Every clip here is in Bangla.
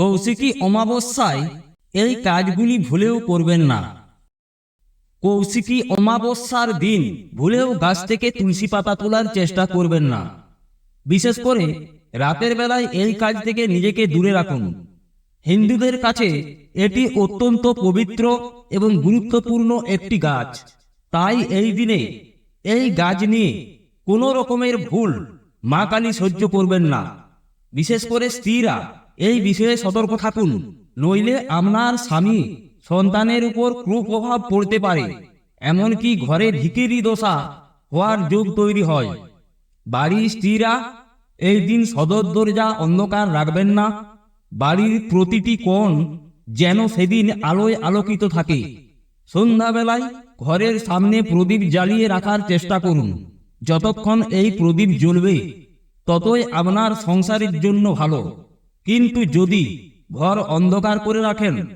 কৌশিকী অমাবস্যায় এই কাজগুলি ভুলেও করবেন না। কৌশিকী অমাবস্যার দিন ভুলেও গাছ থেকে তুলসী পাতা তোলার চেষ্টা করবেন না। বিশেষ করে রাতের বেলায় এই কাজ থেকে নিজেকে দূরে রাখুন। হিন্দুদের কাছে এটি অত্যন্ত পবিত্র এবং গুরুত্বপূর্ণ একটি গাছ। তাই এই দিনে এই গাছ নিয়ে কোনো রকমের ভুল মা কালী সহ্য করবেন না। বিশেষ করে স্ত্রীরা এই বিষয়ে সতর্ক থাকুন, নইলে আপনার স্বামী সন্তানের উপর কুপ্রভাব পড়তে পারে। এমনকি ঘরে ভিকিরি দশা হওয়ার যোগ তৈরি হয়। বাড়ির স্ত্রীরা এই দিন সদর দরজা অন্ধকার রাখবেন না। বাড়ির প্রতিটি কোণ যেন সেদিন আলোয় আলোকিত থাকে। সন্ধ্যাবেলায় ঘরের সামনে প্রদীপ জ্বালিয়ে রাখার চেষ্টা করুন। যতক্ষণ এই প্রদীপ জ্বলবে, ততই আপনার সংসারের জন্য ভালো। কিন্তু যদি ঘর অন্ধকার করে রাখেন,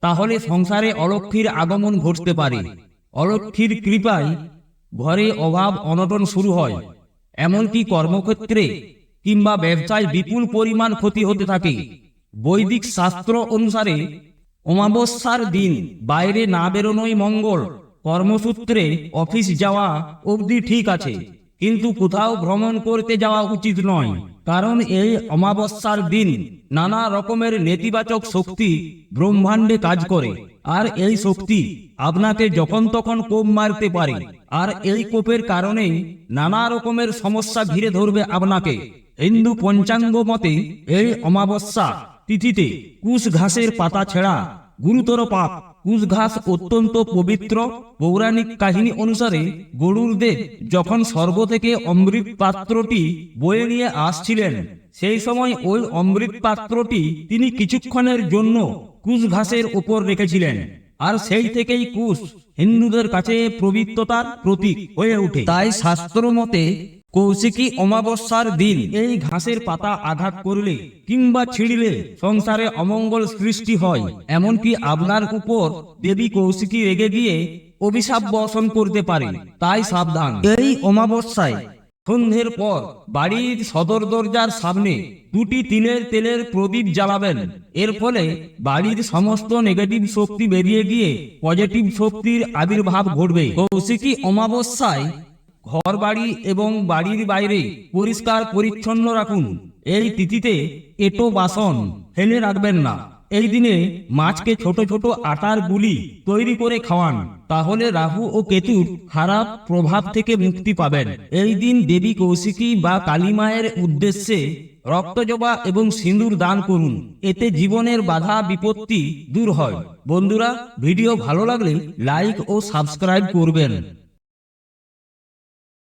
তাহলে সংসারে অলক্ষীর আগমন ঘটতে পারে। অলক্ষীর কৃপায় ঘরে অভাব অনটন শুরু হয়। এমনকি কর্মক্ষেত্রে কিংবা ব্যবসায় বিপুল পরিমাণ ক্ষতি হতে থাকে। বৈদিক শাস্ত্র অনুসারে, অমাবস্যার দিন বাইরে না বেরোনোই মঙ্গল। কর্মসূত্রে অফিস যাওয়া অবধি ঠিক আছে। কিন্তু কোথাও ভ্রমণ করতে যাওয়া উচিত নয়। কারণ এই অমাবস্যার দিন নানা রকমের নেতিবাচক শক্তি ব্রহ্মাণ্ডে কাজ করে। আর এই শক্তি আপনাকে যখন তখন কোপ মারতে পারে। আর এই কোপের কারণেই নানা রকমের সমস্যা ঘিরে ধরবে আপনাকে। হিন্দু পঞ্চাঙ্গ মতে এই অমাবস্যা তিথিতে কুশ ঘাসের পাতা ছেঁড়া গুরুতর পাপ কুশ ঘাস অত্যন্ত পবিত্র। পৌরাণিক কাহিনী অনুসারে গরুর দেব যখন স্বর্গ থেকে অমৃত পাত্রটি বয়ে নিয়ে আসছিলেন, সেই সময় ওই অমৃত পাত্রটি তিনি কিছুক্ষণের জন্য কুশ ঘাসের উপর রেখেছিলেন। আর সেই থেকেই কুশ হিন্দুদের কাছে পবিত্রতার প্রতীক হয়ে ওঠে। তাই শাস্ত্র মতে কৌশিকী অমাবস্যার দিন। এই ঘাসের পাতা আঘাত করলে কিংবা ছিঁড়লে সংসারে অমঙ্গল সৃষ্টি হয়। এমনকি আপনার উপর দেবী কৌশিকী রেগে গিয়ে অভিশাপ বর্ষণ করতে পারে। তাই সাবধান। এই অমাবস্যায় সন্ধ্যের পর বাড়ির সদর দরজার সামনে দুটি তিলের তেলের প্রদীপ জ্বালাবেন। এর ফলে বাড়ির সমস্ত নেগেটিভ শক্তি বেরিয়ে গিয়ে পজিটিভ শক্তির আবির্ভাব ঘটবে। কৌশিকী অমাবস্যায় ঘর বাড়ি এবং বাড়ির বাইরে পরিষ্কার পরিচ্ছন্ন রাখুন। এই তিথিতে এটো বাসন ফেলে রাখবেন না। এই দিনে মাছকে ছোট ছোট আটার গুলি তৈরি করে খাওয়ান। তাহলে রাহু ও কেতুর খারাপ প্রভাব থেকে মুক্তি পাবেন। এই দিন দেবী কৌশিকী বা কালী মায়ের উদ্দেশ্যে রক্তজবা এবং সিঁদুর দান করুন। এতে জীবনের বাধা বিপত্তি দূর হয়। বন্ধুরা, ভিডিও ভালো লাগলে লাইক ও সাবস্ক্রাইব করবেন।